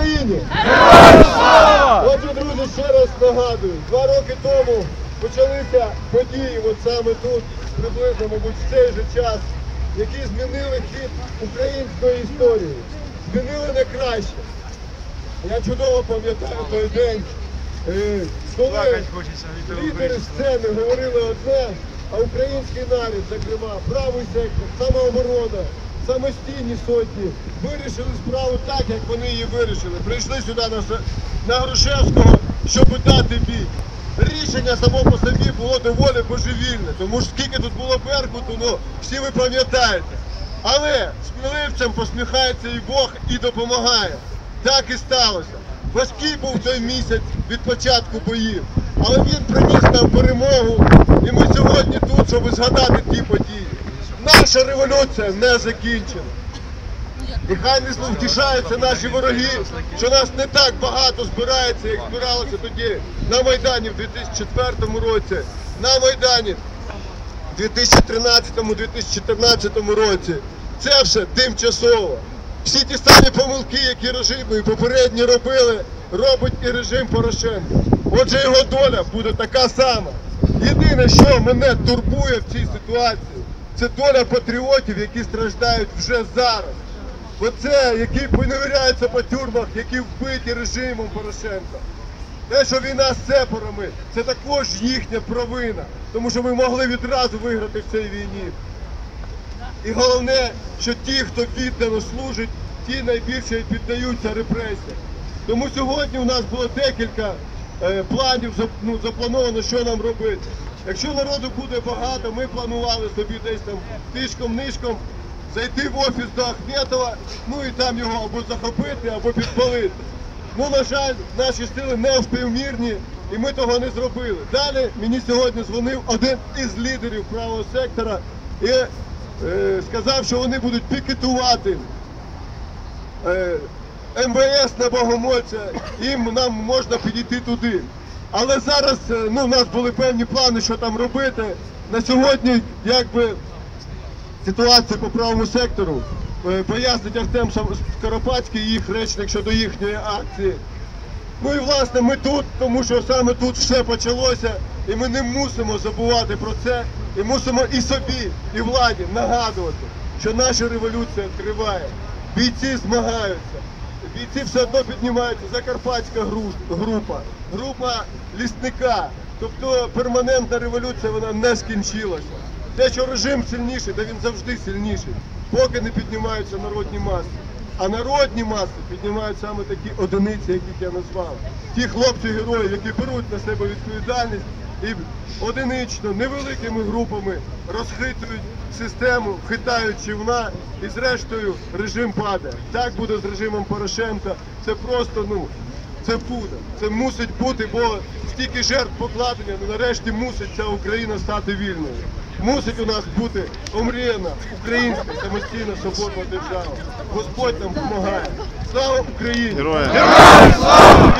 Україні! Отже, друзі, ще раз нагадую, два роки тому почалися події, от саме тут, приблизно, мабуть, в цей же час, які змінили хід української історії, змінили на краще. Я чудово пам'ятаю той день, е, коли лідери сцени говорили одне, а український народ, зокрема, правий сектор, самооборона, самостійні сотні, вирішили справу так, як вони її вирішили. Прийшли сюди на, на Грушевського, щоб дати бій. Рішення само по собі було доволі божевільне, тому що скільки тут було Беркуту, ну всі ви пам'ятаєте. Але сміливцям посміхається і Бог і допомагає. Так і сталося. Важкий був той місяць від початку боїв, але він приніс нам перемогу. І ми сьогодні тут, щоб згадати ті події. Наша революція не закінчена. І хай не втішаються наші вороги, що нас не так багато збирається, як збиралося тоді на Майдані в 2004 році, на Майдані в 2013-2014 році. Це все тимчасово. Всі ті самі помилки, які режими і попередні робили, робить і режим Порошенка. Отже, його доля буде така сама. Єдине, що мене турбує в цій ситуації, це доля патріотів, які страждають вже зараз. Оце, які поневіряються по тюрмах, які вбиті режимом Порошенка. Те, що війна з сепарами, це також їхня провина, тому що ми могли відразу виграти в цій війні. І головне, що ті, хто віддано служить, ті найбільше піддаються репресіям. Тому сьогодні у нас було декілька е, планів ну, заплановано, що нам робити. Якщо народу буде багато, ми планували собі десь там тишком-нишком зайти в офіс до Ахметова, ну і там його або захопити, або підпалити. Ну, на жаль, наші сили не і ми того не зробили. Далі мені сьогодні дзвонив один із лідерів правого сектора і е, сказав, що вони будуть пікетувати е, МВС на Богомольця, їм нам можна підійти туди. Але зараз е, ну, у нас були певні плани, що там робити. На сьогодні, якби ситуацію по правому сектору е, пояснить Артем Скоропадський, їх речник щодо їхньої акції. Ну і власне ми тут, тому що саме тут все почалося, і ми не мусимо забувати про це, і мусимо і собі, і владі нагадувати, що наша революція триває. Бійці змагаються. Бійці все одно піднімаються. Закарпатська група, група лісника. Тобто перманентна революція вона не скінчилася. Те, що режим сильніший, та він завжди сильніший, поки не піднімаються народні маси. А народні маси піднімають саме такі одиниці, яких я назвав. Ті хлопці-герої, які беруть на себе відповідальність і одинично, невеликими групами розхитують систему, хитають човна, і зрештою режим падає. Так буде з режимом Порошенка. Це просто ну. Це буде, це мусить бути, бо стільки жертв покладення, ну нарешті мусить ця Україна стати вільною. Мусить у нас бути омріяна українська самостійна свободна держава. Господь нам допомагає. Слава Україні! Героям!